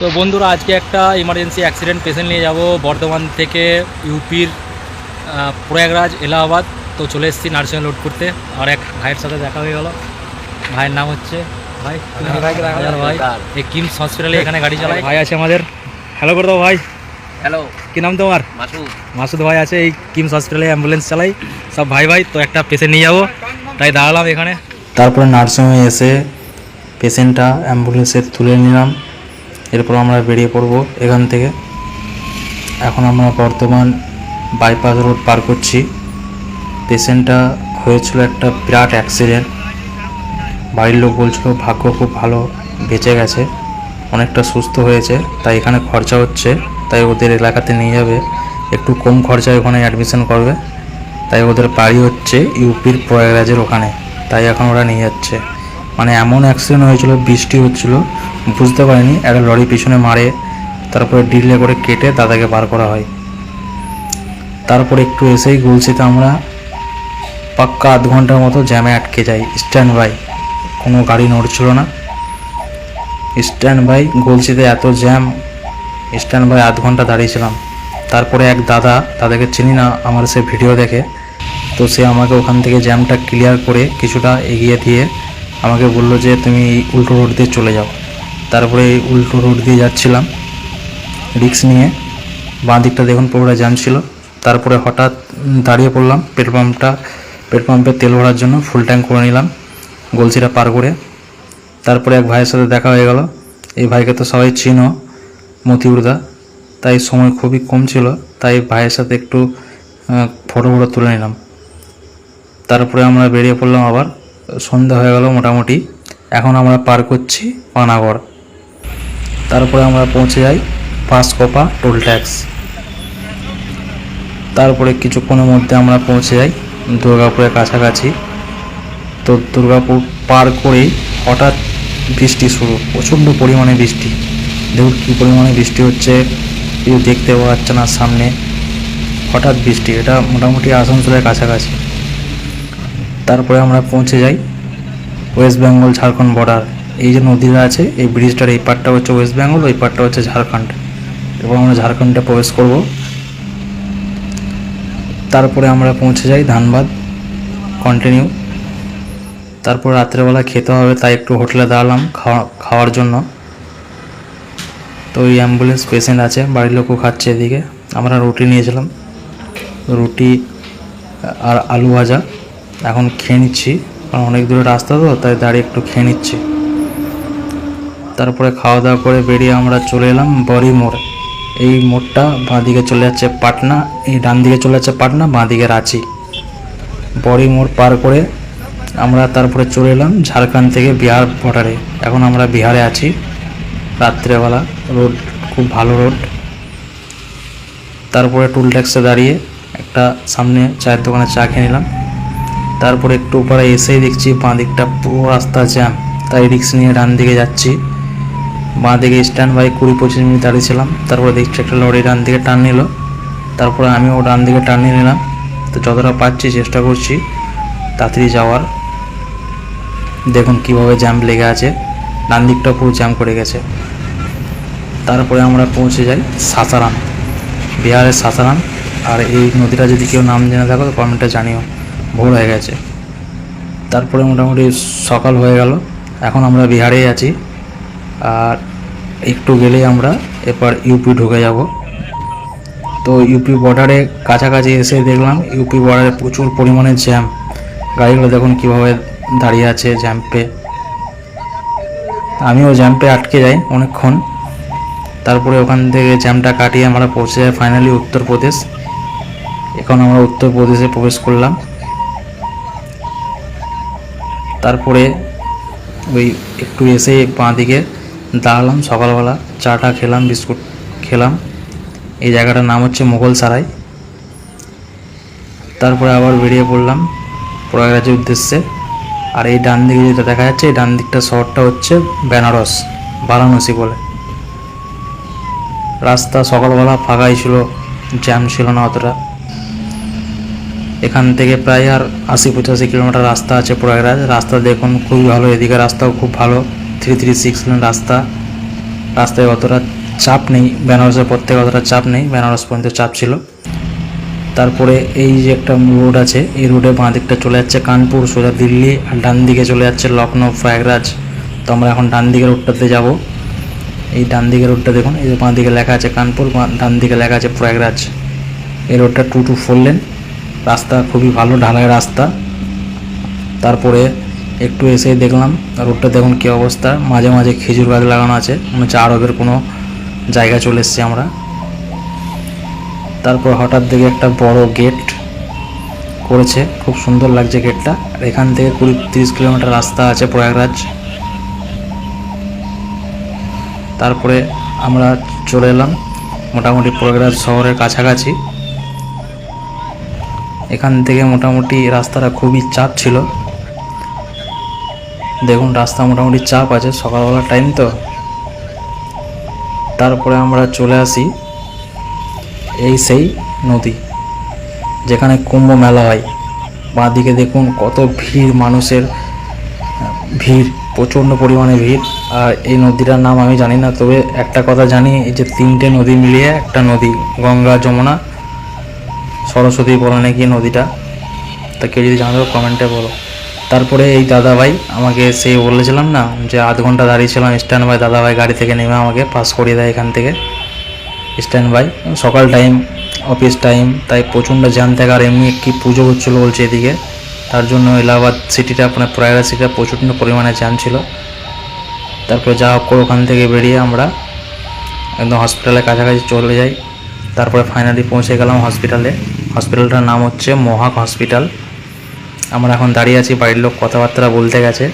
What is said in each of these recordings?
তো বন্ধুরা আজকে একটা ইমার্জেন্সি অ্যাক্সিডেন্ট পেশেন্ট নিয়ে যাব। বর্ধমান থেকে ইউপির প্রয়াগরাজ এলাহাবাদ। তো চলে এসেছি নার্সিংহোমে লোড করতে। আর এক ভাইয়ের সাথে দেখা হয়ে গেল। ভাইয়ের নাম হচ্ছে ভাই? ভাই এই কিমস হসপিটালে এখানে গাড়ি চালায়। ভাই আছে আমাদের। হ্যালো করে দাও ভাই। হ্যালো কী নাম তোমার? মাসুদ। মাসুদ ভাই আছে এই কিমস হসপিটালে অ্যাম্বুলেন্স চালাই। সব ভাই ভাই তো একটা পেশেন্ট নিয়ে যাব। তাই দাঁড়ালাম এখানে। তারপরে নার্সিংহোমে এসে পেশেন্টটা অ্যাম্বুলেন্সে তুলে নিলাম। এরপর আমরা বেরিয়ে পড়ব এখান থেকে। এখন আমরা বর্তমান বাইপাস রোড পার করছি। পেশেন্টটা হয়েছিল একটা বিরাট অ্যাক্সিডেন্ট বাড়ির লোক বলছিল, ভাগ্য খুব ভালো, বেঁচে গেছে, অনেকটা সুস্থ হয়েছে, তাই এখানে খরচা হচ্ছে, তাই ওদের এলাকাতে নিয়ে যাবে। একটু কম খরচায় ওখানে অ্যাডমিশন করবে। তাই ওদের বাড়ি হচ্ছে ইউপির প্রয়াগরাজের ওখানে, তাই এখন ওরা নিয়ে যাচ্ছে। মানে এমন অ্যাক্সিডেন্ট হয়েছিল, বৃষ্টি হচ্ছিল, বুঝতে পারিনি। একটা লরি পিছনে মারে, তারপরে ডিলে করে কেটে দাদাকে বার করা হয়। তারপরে একটু এসেই গুলছিতে আমরা পাক্কা আধ ঘণ্টার মতো জ্যামে আটকে যাই। স্ট্যান্ড বাই কোনো গাড়ি নড়ছিল না। স্ট্যান্ড বাই গলছিতে এত জ্যাম স্ট্যান্ড বাই আধ ঘণ্টা দাঁড়িয়েছিলাম। তারপরে এক দাদা তাদেরকে চিনি না, আমার সে ভিডিও দেখে। তো সে আমাকে ওখান থেকে জ্যামটা ক্লিয়ার করে কিছুটা এগিয়ে দিয়ে আমাকে বলল যে, তুমি উল্টো রোড দিয়ে চলে যাও। তারপরে এই উল্টো রোড দিয়ে যাচ্ছিলাম রিক্স নিয়ে। বাঁ দিকটা দেখুন পুরোটা জ্যাম ছিল। তারপরে হঠাৎ দাঁড়িয়ে পড়লাম পেট্রোল পাম্পটা পেট্রোল পাম্পে তেল ভরার জন্য ফুল ট্যাঙ্ক করে নিলাম, গলসিটা পার করে। তারপরে এক ভাইয়ের সাথে দেখা হয়ে গেল। এই ভাইকে তো সবাই চিনো, মতিউরদা। তাই সময় খুবই কম ছিল, তাই ভাইয়ের সাথে একটু ফটো ফটো তুলে নিলাম। তারপরে আমরা বেরিয়ে পড়লাম আবার। সন্ধ্যা হয়ে গেল মোটামুটি। এখন আমরা পার করছি পানাগড়। তারপরে আমরা পৌঁছে যাই পাঁচকোপা টোল ট্যাক্স। তারপরে কিছুক্ষণের মধ্যে আমরা পৌঁছে যাই দুর্গাপুরের কাছাকাছি। তো দুর্গাপুর পার করেই হঠাৎ বৃষ্টি শুরু, প্রচণ্ড পরিমাণে বৃষ্টি। দেখুন কী পরিমাণে বৃষ্টি হচ্ছে, কেউ দেখতে পাওয়া যাচ্ছে না সামনে। হঠাৎ বৃষ্টি, এটা মোটামুটি আসানসোলের কাছাকাছি। তারপরে আমরা পৌঁছে যাই ওয়েস্ট বেঙ্গল ঝাড়খণ্ড বর্ডার এই যে নদীটা আছে, এই ব্রিজটার এই পারটা হচ্ছে ওয়েস্ট বেঙ্গল ওই পারটা হচ্ছে ঝাড়খণ্ড এবং আমরা ঝাড়খণ্ডে প্রবেশ করব। তারপরে আমরা পৌঁছে যাই ধানবাদ কন্টিনিউ তারপর রাত্রেবেলা খেতে হবে, তাই একটু হোটেলে দাঁড়ালাম খাওয়া খাওয়ার জন্য। তো ওই অ্যাম্বুলেন্স পেশেন্ট আছে, বাড়ির লোকও খাচ্ছে এদিকে। আমরা রুটি নিয়েছিলাম। রুটি আর আলু ভাজা। এখন খেয়ে নিচ্ছি। কারণ অনেক দূরে রাস্তা তো, তাই দাঁড়িয়ে একটু খেয়ে নিচ্ছি। তারপরে খাওয়া দাওয়া করে বেরিয়ে আমরা চলে এলাম বড়ি মোড়। এই মোড়টা বাঁ দিকে চলে যাচ্ছে পাটনা, এই ডান দিকে চলে যাচ্ছে পাটনা, বাঁ দিকে রাঁচি। বড়ি মোড় পার করে আমরা তারপরে চলে এলাম ঝাড়খণ্ড থেকে বিহার বর্ডারে এখন আমরা বিহারে আছি। রাত্রেবেলা রোড, খুব ভালো রোড। তারপরে টুল ট্যাক্সে দাঁড়িয়ে একটা সামনে চায়ের দোকানে চা খেয়ে নিলাম। তারপরে একটু পরে এসেই দেখছি বাঁ দিকটা পুরো রাস্তা জ্যাম তাই রিক্স নিয়ে ডান দিকে যাচ্ছি। বাঁ দিকে স্ট্যান্ড বাই কুড়ি পঁচিশ মিনিট দাঁড়িয়েছিলাম তারপরে দেখছি একটা লরি ডান দিকে টান নিল। তারপরে আমিও ডান দিকে টান নিয়ে নিলাম। তো যতটা পারছি চেষ্টা করছি তাড়াতাড়ি যাওয়ার। দেখুন কীভাবে জ্যাম লেগে আছে। ডান দিকটা পুরো জ্যাম করে গেছে। তারপরে আমরা পৌঁছে যাই সাসারাম। বিহারের সাসারাম। আর এই নদীটা যদি কেউ নাম জেনে থাকো তো কমেন্টে জানিও। ভোর হয়ে গেছে। তারপরে মোটামুটি সকাল হয়ে গেল। এখন আমরা বিহারেই আছি। আর একটু গেলেই আমরা এরপর ইউপি ঢুকে যাব। তো ইউপি বর্ডারে কাছাকাছি এসে দেখলাম ইউপি বর্ডারে প্রচুর পরিমাণে জ্যাম গাড়িগুলো দেখুন কীভাবে দাঁড়িয়ে আছে জ্যাম্পে আমিও জ্যাম্পে আটকে যাই অনেকক্ষণ। তারপরে ওখান থেকে জ্যামটা কাটিয়ে আমরা পৌঁছে যাই ফাইনালি উত্তরপ্রদেশ। এখন আমরা উত্তরপ্রদেশে প্রবেশ করলাম। তারপরে ওই একটু এসে বাঁ দিকে দাঁড়ালাম সকালবেলা, চাটা খেলাম, বিস্কুট খেলাম। এই জায়গাটার নাম হচ্ছে মোগল সারাই। তারপরে আবার বেরিয়ে পড়লাম প্রয়াগরাজের উদ্দেশ্যে। আর এই ডান দিকে যেটা দেখা যাচ্ছে, এই ডান দিকটা শহরটা হচ্ছে বেনারস, বারাণসী বলে। রাস্তা সকালবেলা ফাঁকাই ছিল জ্যাম ছিল না অতটা। এখান থেকে প্রায় আর আশি পঁচাশি কিলোমিটার রাস্তা আছে প্রয়াগরাজ। রাস্তা দেখুন, খুবই ভালো। এদিকে রাস্তাও খুব ভালো। থ্রি থ্রি সিক্স লেন রাস্তা। রাস্তায় অতটা চাপ নেই। বেনারসের পর থেকে অতটা চাপ নেই। বেনারস পর্যন্ত চাপ ছিল। তারপরে এই যে একটা রোড আছে, এই রোডে বাঁ দিকটা চলে যাচ্ছে কানপুর, সোজা দিল্লি আর ডান দিকে চলে যাচ্ছে লখনৌ, প্রয়াগরাজ। তো আমরা এখন ডান দিকের রোডটাতে যাব। এই ডান দিকের রোডটা দেখুন, এই যে বাঁ দিকে লেখা আছে কানপুর ডান দিকে লেখা আছে প্রয়াগরাজ। এই রোডটা টু টু ফোর লেন রাস্তা খুবই ভালো, ঢালাই রাস্তা। তারপরে একটু এসে দেখলাম, রোডটা দেখুন কী অবস্থা। মাঝে মাঝে খেজুর গাছ লাগানো আছে, মনে হচ্ছে আরবের কোনো জায়গা চলে এসেছি আমরা। তারপর হঠাৎ দেখে একটা বড় গেট করেছে, খুব সুন্দর লাগছে গেটটা। এখান থেকে কুড়ি তিরিশ কিলোমিটার রাস্তা আছে প্রয়াগরাজ। তারপরে আমরা চলে এলাম, মোটামুটি প্রয়াগরাজ শহরের কাছাকাছি। এখান থেকে মোটামুটি রাস্তাটা খুবই চাপ ছিল। দেখুন, রাস্তা মোটামুটি চাপ আছে, সকালবেলার টাইম তো। তারপরে আমরা চলে আসি এই সেই নদী, যেখানে কুম্ভ মেলা হয়। বাঁদিকে দেখুন কত ভিড়, মানুষের, ভিড়, প্রচণ্ড পরিমাণে ভিড়। আর এই নদীটার নাম আমি জানি না, তবে একটা কথা জানি, এই যে তিনটে নদী মিলিয়ে একটা নদী, গঙ্গা, যমুনা। সরস্বতী বলে নাকি নদীটা? তা কেউ যদি জানো কমেন্টে বলো। তারপরে এই দাদাভাই আমাকে সেই বলেছিলাম না, যে আধ ঘণ্টা দাঁড়িয়েছিলাম স্ট্যান্ড বাই দাদাভাই গাড়ি থেকে নেমে আমাকে পাস করিয়ে দেয় এখান থেকে। স্ট্যান্ড বাই সকাল টাইম অফিস টাইম তাই প্রচণ্ড জ্যাম থাকে, আর এমনি কি পুজো হচ্ছিল বলছে এদিকে। তার জন্য এলাহাবাদ সিটিটা আপনার প্রয়াগরাজ সিটিটা প্রচণ্ড পরিমাণে জ্যাম ছিল। তারপরে যা হোক করে ওখান থেকে বেরিয়ে আমরা একদম হসপিটালের কাছাকাছি চলে যাই। তারপরে ফাইনালি পৌঁছে গেলাম হসপিটালে হসপিটালটার নাম হচ্ছে মহাক হসপিটাল আমরা এখন দাঁড়িয়ে আছি বাড়ির লোক কথাবার্তা বলতে গেছে।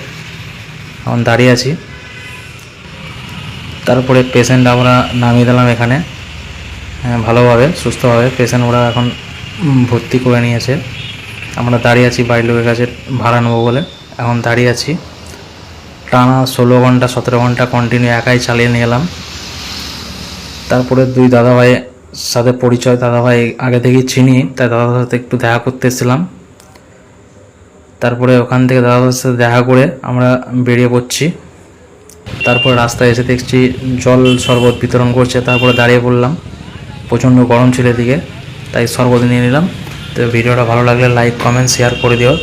এখন দাঁড়িয়ে আছি। তারপরে পেশেন্ট আমরা নামিয়ে দিলাম এখানে। হ্যাঁ, ভালোভাবে সুস্থভাবে। পেশেন্ট ওরা এখন ভর্তি করে নিয়েছে। আমরা দাঁড়িয়ে আছি বাড়ির লোকের কাছে ভাড়া নেব বলে। এখন দাঁড়িয়ে আছি। টানা ষোলো ঘণ্টা সতেরো ঘণ্টা কন্টিনিউ একাই চালিয়ে নিয়ে এলাম। তারপরে দুই দাদাভাইয়ের সাথে পরিচয় দাদাভাই আগে থেকেই চিনি, তাই দাদার সাথে একটু দেখা করতে এসেছিলাম। তারপরে ওখান থেকে দাদাদের সাথে দেখা করে আমরা বেরিয়ে পড়ছি। তারপর রাস্তায় এসে দেখছি জল শরবত বিতরণ করছে, তারপরে দাঁড়িয়ে পড়লাম। প্রচণ্ড গরম ছিল এদিকে, তাই শরবত নিয়ে নিলাম। তো ভিডিওটা ভালো লাগলে লাইক কমেন্ট শেয়ার করে দিও।